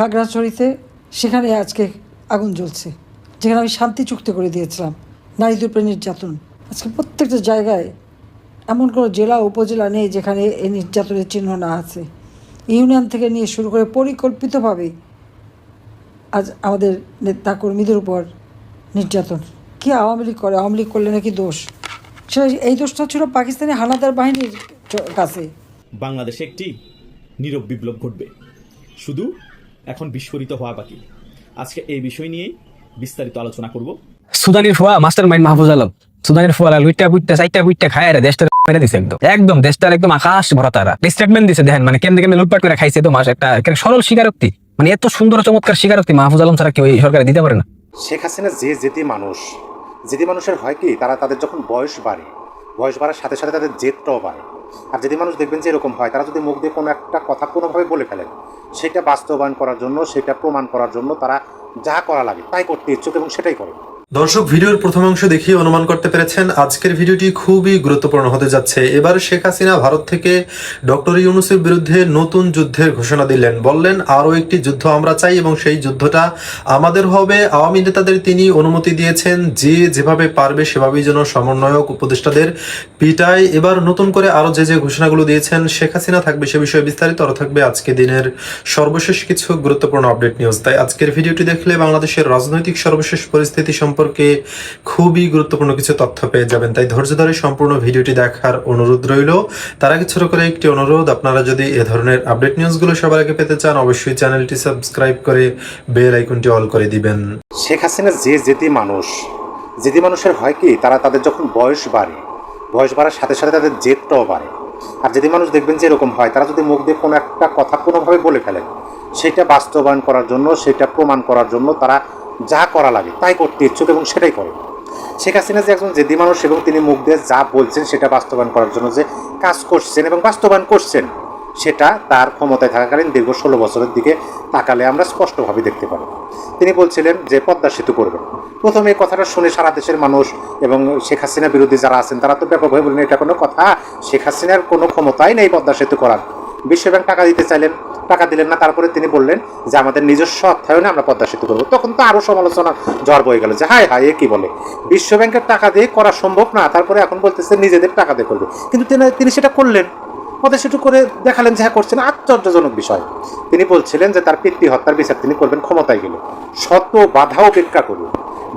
খাগড়াছড়িতে, সেখানে আজকে আগুন জ্বলছে, যেখানে আমি শান্তি চুক্তি করে দিয়েছিলাম নারীদের উপরে নির্যাতন। আজকে প্রত্যেকটা জায়গায় এমন কোনো জেলা উপজেলা নেই যেখানে এই নির্যাতনের চিহ্ন না আছে। ইউনিয়ন থেকে নিয়ে শুরু করে পরিকল্পিতভাবে আজ আমাদের নেতা কর্মীদের উপর নির্যাতন। কি আওয়ামী লীগ করে? আওয়ামী লীগ করলে নাকি দোষ? সেটা এই দোষটা ছিল পাকিস্তানি হানাদার বাহিনীর কাছে। বাংলাদেশে একটি নীরব বিপ্লব ঘটবে। শুধু বিস্ফোরিত হওয়া বাকি। আজকে এই বিষয় নিয়েই বিস্তারিত আলোচনা করব। সুদানির ফোয়া মাস্টার মাইন্ড মাহফুজ আলম। সুদানির ফোয়া লুইটা বুইটা চাইটা বুইটা খায় রে দেশটা মেরে দিছে একদম। একদম দেশটার একদম আকাশ ভরা তারা। স্টেটমেন্ট দিছে দেখেন মানে কেমনে কেমনে লুটপাট করে খাইছে তো মাস একটা সরল স্বীকারোক্তি। মানে এত সুন্দর চমৎকার স্বীকারোক্তি মাহফুজ আলম ছাড়া কেউ এই সরকারে দিতে পারে না। শেখ হাসিনা যে জেদি মানুষ জেদি মানুষের হয় কি তারা তাদের যখন বয়স বাড়ে বয়স বাড়ার সাথে সাথে তাদের জেদটাও বাড়ে। আর যদি মানুষ দেখবেন যে এরকম হয়, তারা যদি মুখ দিয়ে কোনো একটা কথা কোনোভাবে বলে ফেলেন সেটা বাস্তবায়ন করার জন্য, সেটা প্রমাণ করার জন্য তারা যা করা লাগে তাই করতে ইচ্ছুক এবং সেটাই করে। দর্শক, ভিডিওর প্রথম অংশ দেখে অনুমান করতে পেরেছেন, আজকের ভিডিওটি খুবই গুরুত্বপূর্ণ হতে যাচ্ছে। এবার শেখ হাসিনা ভারত থেকে ডক্টর ইউনুসের বিরুদ্ধে নতুন যুদ্ধের ঘোষণা দিলেন। বললেন, আরও একটি যুদ্ধ আমরা চাই এবং সেই যুদ্ধটা আমাদের হবে। আওয়ামী নেতাদের তিনি অনুমতি দিয়েছেন, যে যেভাবে পারবে সেভাবেই যেন সমন্বয়ক উপদেষ্টাদের পিটায়। এবার নতুন করে আরও যে যে ঘোষণাগুলো দিয়েছেন, শেখ হাসিনা থাকবে সে বিষয়ে বিস্তারিত, আরও থাকবে আজকে দিনের সর্বশেষ কিছু গুরুত্বপূর্ণ আপডেট নিউজ। তাই আজকের ভিডিওটি দেখলে বাংলাদেশের রাজনৈতিক সর্বশেষ পরিস্থিতি সম্পর্কে খুবই গুরুত্বপূর্ণ কিছু তথ্য পেয়ে যাবেন। তাই ধৈর্য ধরে সম্পূর্ণ ভিডিওটি দেখার অনুরোধ রইল। তার আগে ছোট করে একটি অনুরোধ, আপনারা যদি এ ধরনের আপডেট নিউজগুলো সবার আগে পেতে চান, অবশ্যই চ্যানেলটি সাবস্ক্রাইব করে বেল আইকনটি অল করে দিবেন। শেখ হাসিনা যে জেদি মানুষ জেদি মানুষের হয় কি, তারা তাদের যখন বয়স বাড়ে, বয়স বাড়ার সাথে সাথে তাদের জেদটাও বাড়ে। আর যদি মানুষ দেখবেন যে এরকম হয়, তারা যদি মুখ দিয়ে কোনো একটা কথা কোনোভাবে বলে ফেলেন সেটা বাস্তবায়ন করার জন্য, সেটা প্রমাণ করার জন্য তারা যা করা লাগে তাই করতে ইচ্ছুক এবং সেটাই করে। শেখ হাসিনা যে একজন জেদি মানুষ এবং তিনি মুখ দিয়ে যা বলছেন সেটা বাস্তবায়ন করার জন্য যে কাজ করছেন এবং বাস্তবায়ন করছেন, সেটা তার ক্ষমতায় থাকাকালীন দীর্ঘ ষোলো বছরের দিকে তাকালে আমরা স্পষ্টভাবে দেখতে পারি তিনি বলছিলেন যে পদ্মা সেতু করবেন প্রথমে এই কথাটা শুনে সারা দেশের মানুষ এবং শেখ হাসিনা বিরোধী যারা আছেন, তারা তো ব্যাপকভাবে বললেন, এটা কোনো কথা। শেখ হাসিনার কোনো ক্ষমতাই নেই পদ্মা সেতু করার। বিশ্বব্যাংক টাকা দিতে চাইলেন টাকা দিলেন না, তারপরে তিনি বললেন যে আমাদের নিজস্ব অর্থায়নে আমরা পদ্মা সেতু করব। তখন তো আরও সমালোচনা জ্বর বয়ে গেল যে, হায় হায়, এ কি বলে? বিশ্বব্যাংকের টাকা দিয়ে করা সম্ভব না, তারপরে এখন বলতেছে নিজেদের টাকা দিয়ে করবে। কিন্তু তিনি- সেটা করলেন। পদে সেটু করে দেখালেন যে হ্যাঁ করছেন। আশ্চর্যজনক বিষয়। তিনি বলছিলেন যে, তার পিতৃ হত্যার বিচার তিনি করবেন, ক্ষমতায় গেলে। শত বাধা উপেক্ষা করে।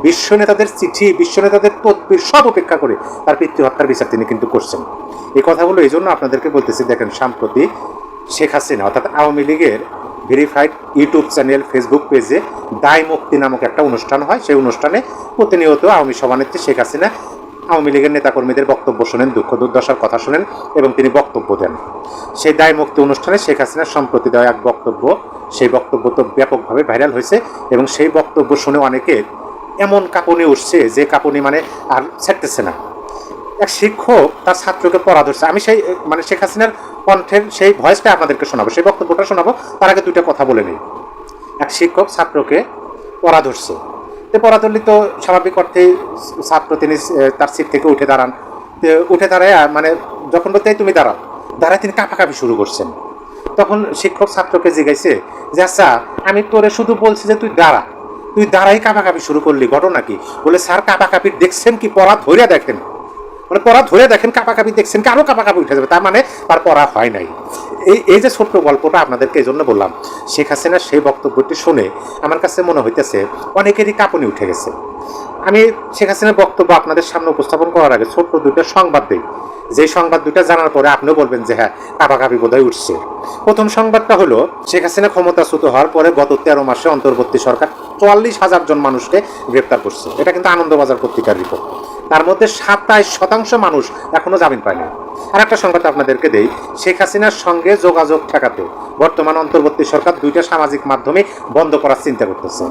বিশ্ব নেতাদের চিঠি, বিশ্ব নেতাদের তদবির সব উপেক্ষা করে তার পিতৃ হত্যার বিচার তিনি কিন্তু করছেন। এই কথাগুলো এই জন্য আপনাদেরকে বলতেছি, দেখেন, সাম্প্রতি শেখ হাসিনা, অর্থাৎ আওয়ামী লীগের ভেরিফাইড ইউটিউব চ্যানেল ফেসবুক পেজে দায় মুক্তি নামক একটা অনুষ্ঠান হয়। সেই অনুষ্ঠানে প্রতিনিয়ত আওয়ামী সভানেত্রী শেখ হাসিনা আওয়ামী লীগের নেতাকর্মীদের বক্তব্য শোনেন, দুঃখ দুর্দশার কথা শোনেন এবং তিনি বক্তব্য দেন। সেই দায় মুক্তি অনুষ্ঠানে শেখ হাসিনার সম্প্রতি দেওয়া এক বক্তব্য, সেই বক্তব্য তো ব্যাপকভাবে ভাইরাল হয়েছে এবং সেই বক্তব্য শুনে অনেকে এমন কাঁপুনি উঠছে যে কাঁপুনি মানে আর ছাড়তেছে না। এক শিক্ষক তার ছাত্রকে পড়া ধরছে আমি সেই মানে শেখ হাসিনার কণ্ঠের সেই ভয়েসটা আপনাদেরকে শোনাবো, সেই বক্তব্যটা শোনাবো, তার আগে দুইটা কথা বলে নিই। এক শিক্ষক ছাত্রকে পড়া ধরছে। তো পড়া ধরলে তো স্বাভাবিক অর্থেই ছাত্র তিনি তার সিট থেকে উঠে দাঁড়ান। উঠে দাঁড়ায় মানে যখন বলতে তুমি দাঁড়াও। দাঁড়ায় তিনি কাঁপাকাঁপি শুরু করছেন। তখন শিক্ষক ছাত্রকে জিজ্ঞাসে, যে আচ্ছা আমি তোরে শুধু বলছি যে তুই দাঁড়া। তুই দাঁড়াই কাঁপাকাঁপি শুরু করলি, ঘটনা কি? বলে, স্যার, কাঁপাকাঁপি দেখছেন কি? পড়া ধরে দেখেন। মানে পড়া ধরে দেখেন, কাপাকাপি দেখছেন কি আরও কাপাকাপি উঠে যাবে, তার মানে তার পড়া হয় নাই। এই এই যে ছোট্ট গল্পটা আপনাদেরকে এই জন্য বললাম, শেখ হাসিনার সেই বক্তব্যটি শুনে আমার কাছে মনে হইতেছে, অনেকেরই কাঁপুনি উঠে গেছে। আমি শেখ হাসিনার বক্তব্য আপনাদের সামনে উপস্থাপন করার আগে ছোট্ট দুটো সংবাদ দিই। যে সংবাদ দুটো জানার পরে আপনিও বলবেন যে হ্যাঁ কাপাকাপি বোধহয় উঠছে। প্রথম সংবাদটা হলো, শেখ হাসিনা ক্ষমতাচ্যুত হওয়ার পরে গত তেরো মাসে অন্তর্বর্তী সরকার চুয়াল্লিশ হাজার জন মানুষকে গ্রেপ্তার করছে। এটা কিন্তু আনন্দবাজার পত্রিকার রিপোর্ট তার মধ্যে সাতাইশ শতাংশ মানুষ এখনও জামিন পায়নি। আর একটা সংবাদ আপনাদেরকে দেই, শেখ হাসিনার সঙ্গে যোগাযোগ ঠেকাতে বর্তমান অন্তর্বর্তী সরকার দুইটা সামাজিক মাধ্যমে বন্ধ করার চিন্তা করতেছে।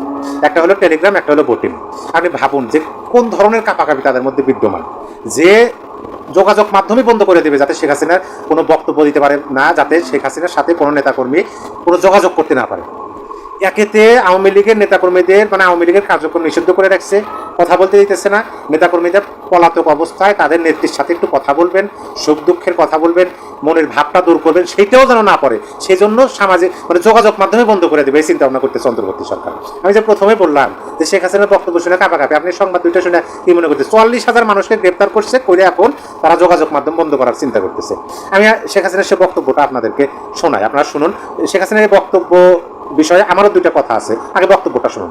একটা হলো টেলিগ্রাম একটা হলো বোটিং আপনি ভাবুন যে কোন ধরনের কাপাকাপি তাদের মধ্যে বিদ্যমান। যে যোগাযোগ মাধ্যমে বন্ধ করে দেবে যাতে শেখ হাসিনার কোনো বক্তব্য দিতে পারে না, যাতে শেখ হাসিনার সাথে কোনো নেতাকর্মী কোনো যোগাযোগ করতে না পারে। একেতে আওয়ামী লীগের নেতাকর্মীদের মানে আওয়ামী লীগের কার্যক্রম নিষিদ্ধ করে রাখছে। কথা বলতে দিতেছে না। নেতাকর্মীদের পলাতক অবস্থায় তাদের নেত্রীর সাথে একটু কথা বলবেন, সুখ দুঃখের কথা বলবেন, মনের ভাবটা দূর করবেন, সেইটাও যেন না পড়ে। সেই জন্য সামাজিক মানে যোগাযোগ মাধ্যমে বন্ধ করে দেবে এই চিন্তা ভাবনা করতেছে অন্তর্বর্তী সরকার। আমি যে প্রথমে বললাম যে শেখ হাসিনার বক্তব্য শুনে কাপা কাপে আপনি সংবাদ দুইটা শুনে কি মনে করতে চুয়াল্লিশ হাজার মানুষকে গ্রেপ্তার করছে করে এখন তারা যোগাযোগ মাধ্যম বন্ধ করার চিন্তা করতেছে। আমি শেখ হাসিনার সে বক্তব্যটা আপনাদেরকে শোনাই। আপনারা শুনুন। শেখ হাসিনার বক্তব্য বিষয়ে আমারও দুইটা কথা আছে। আগে বক্তব্যটা শুনুন।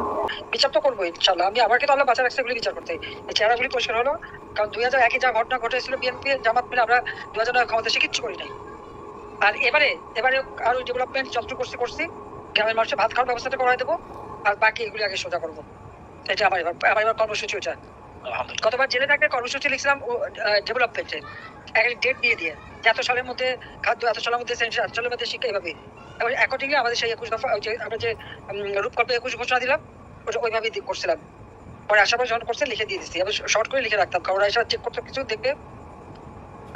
বিচার তো করব ইনশাল্লাহ আমি আমাকে তো আল্লাহ বাঁচা রাখছে এগুলি বিচার করতে। এই চেহারাগুলি পরিষ্কার হলো কারণ দুই হাজার একই যা ঘটনা ঘটেছিল বিএনপি জামাত মিলে আমরা দুই হাজার নয় ক্ষমতা সে কিচ্ছু করি নাই। আর এবারে এবারে আরও ডেভেলপমেন্ট যত করছি করছি। গ্রামের মানুষের ভাত খাওয়ার ব্যবস্থাটা করাই দেবো আর বাকি এগুলি আগে সোজা করব। এটা আমার এবার আমার এবার কর্মসূচি ওটা গতবার জেলে থাকতে কর্মসূচি লিখছিলাম ডেভেলপমেন্টে একটা ডেট দিয়ে দিয়ে। যে এত সালের মধ্যে খাদ্য এত সালের মধ্যে এত সালের মধ্যে শিক্ষা এভাবে এবার অ্যাকর্ডিংলি আমাদের সেই একুশ দফা আমরা যে রূপকল্পে একুশ ঘোষণা দিলাম ওটা ওইভাবেই করছিলাম। পরে আসার পর যখন করছে লিখে দিয়ে দিচ্ছি। আমি শর্ট করে লিখে রাখতাম কারণ এসে চেক করতে কিছু দেখবে।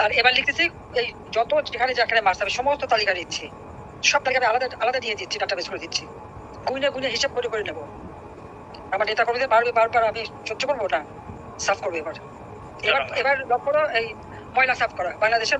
আর এবার লিখতেছি এই যত যেখানে যেখানে মারতে হবে সমস্ত তালিকা দিচ্ছি। সব তালিকা আমি আলাদা আলাদা দিয়ে দিচ্ছি ডাটা বেস করে দিচ্ছি। গুইনে গুইনে হিসাব করে করে নেব। আমার নেতা কর্মীদের বারবে বারবার আমি সহ্য করব না? সাফ করব এবার। এবার এবার লক্ষ্য করো এই ময়লা সাফ করা। বাংলাদেশের